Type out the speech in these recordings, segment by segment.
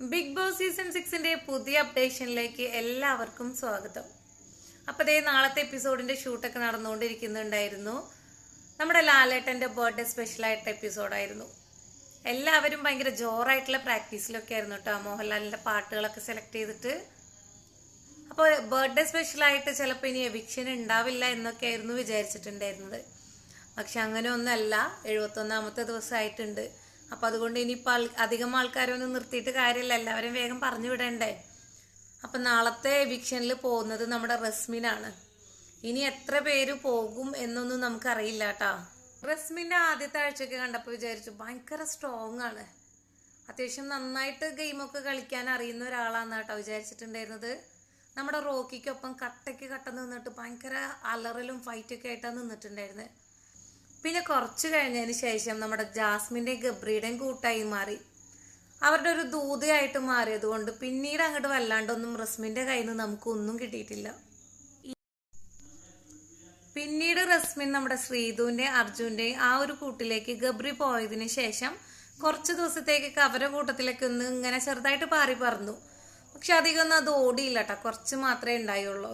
Big boss season സിക്സിന്റെ പുതിയ അപ്ഡേഷനിലേക്ക് എല്ലാവർക്കും സ്വാഗതം. അപ്പൊ ദേ നാളത്തെ എപ്പിസോഡിന്റെ ഷൂട്ടൊക്കെ നടന്നുകൊണ്ടിരിക്കുന്നുണ്ടായിരുന്നു. നമ്മുടെ ലാലേട്ടന്റെ ബർത്ത്ഡേ സ്പെഷ്യൽ ആയിട്ട് എപ്പിസോഡായിരുന്നു. എല്ലാവരും ഭയങ്കര ജോറായിട്ടുള്ള പ്രാക്ടീസിലൊക്കെ ആയിരുന്നു കേട്ടോ. മോഹൻലാലിന്റെ പാട്ടുകളൊക്കെ സെലക്ട് ചെയ്തിട്ട്. അപ്പോൾ ബർത്ത്ഡേ സ്പെഷ്യലായിട്ട് ചിലപ്പോൾ ഇനി എവിക്ഷൻ ഉണ്ടാവില്ല എന്നൊക്കെ ആയിരുന്നു വിചാരിച്ചിട്ടുണ്ടായിരുന്നത്. പക്ഷെ അങ്ങനെ ഒന്നല്ല എഴുപത്തൊന്നാമത്തെ ദിവസമായിട്ടുണ്ട്. അപ്പോൾ അതുകൊണ്ട് ഇനിയിപ്പോൾ ആൾ അധികം ആൾക്കാരൊന്നും നിർത്തിയിട്ട് കാര്യമില്ല. എല്ലാവരും വേഗം പറഞ്ഞു വിടണ്ടേ. അപ്പം നാളത്തെ എവിക്ഷനിൽ പോകുന്നത് നമ്മുടെ റസ്മിനാണ്. ഇനി എത്ര പേര് പോകും എന്നൊന്നും നമുക്കറിയില്ല കേട്ടോ റസ്മിന്റെ ആദ്യത്തെ ആഴ്ചയൊക്കെ കണ്ടപ്പോൾ വിചാരിച്ചു ഭയങ്കര സ്ട്രോങ് ആണ്. അത്യാവശ്യം നന്നായിട്ട് ഗെയിമൊക്കെ കളിക്കാൻ അറിയുന്ന ഒരാളാണ് കേട്ടോ വിചാരിച്ചിട്ടുണ്ടായിരുന്നത്. നമ്മുടെ റോക്കിക്കൊപ്പം കട്ടയ്ക്ക് കട്ട നിന്നിട്ട് ഭയങ്കര അലറലും ഫൈറ്റൊക്കെ ആയിട്ടാണ് നിന്നിട്ടുണ്ടായിരുന്നത് പിന്നെ കുറച്ചു കഴിഞ്ഞതിന് ശേഷം നമ്മുടെ ജാസ്മിന്റെയും ഗബ്രിയുടെയും കൂട്ടായി മാറി. അവരുടെ ഒരു ദൂതയായിട്ട് മാറിയത് കൊണ്ട് പിന്നീട് അങ്ങോട്ട് വല്ലാണ്ടൊന്നും റസ്മിന്റെ കയ്യിൽ നിന്ന് നമുക്കൊന്നും കിട്ടിയിട്ടില്ല. പിന്നീട് റസ്മിൻ നമ്മുടെ ശ്രീധുവിന്റെ അർജുന്റെയും ആ ഒരു കൂട്ടിലേക്ക് ഗബ്രി പോയതിന് ശേഷം കുറച്ച് ദിവസത്തേക്കൊക്കെ അവരുടെ കൂട്ടത്തിലേക്ക് ഒന്ന് ഇങ്ങനെ ചെറുതായിട്ട് പാറി പറഞ്ഞു പക്ഷെ അധികം ഒന്നും അത് ഓടിയില്ല കേട്ടോ. കുറച്ച് മാത്രമേ ഉണ്ടായുള്ളൂ.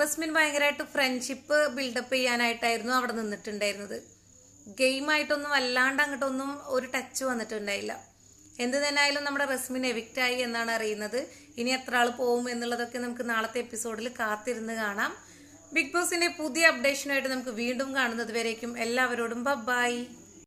റസ്മിൻ ഭയങ്കരമായിട്ട് ഫ്രണ്ട്ഷിപ്പ് ബിൽഡപ്പ് ചെയ്യാനായിട്ടായിരുന്നു അവിടെ നിന്നിട്ടുണ്ടായിരുന്നത്. ഗെയിമായിട്ടൊന്നും അല്ലാണ്ട് അങ്ങോട്ടൊന്നും ഒരു ടച്ച് വന്നിട്ടുണ്ടായില്ല. എന്ത് തന്നെയായാലും നമ്മുടെ റസ്മിൻ എവിക്റ്റ് ആയി എന്നാണ് അറിയുന്നത്. ഇനി എത്ര ആൾ പോവും എന്നുള്ളതൊക്കെ നമുക്ക് നാളത്തെ എപ്പിസോഡിൽ കാത്തിരുന്ന് കാണാം. ബിഗ് ബോസിന്റെ പുതിയ അപ്ഡേഷനുമായിട്ട് നമുക്ക് വീണ്ടും കാണുന്നത് വരേക്കും. എല്ലാവരോടും ബൈ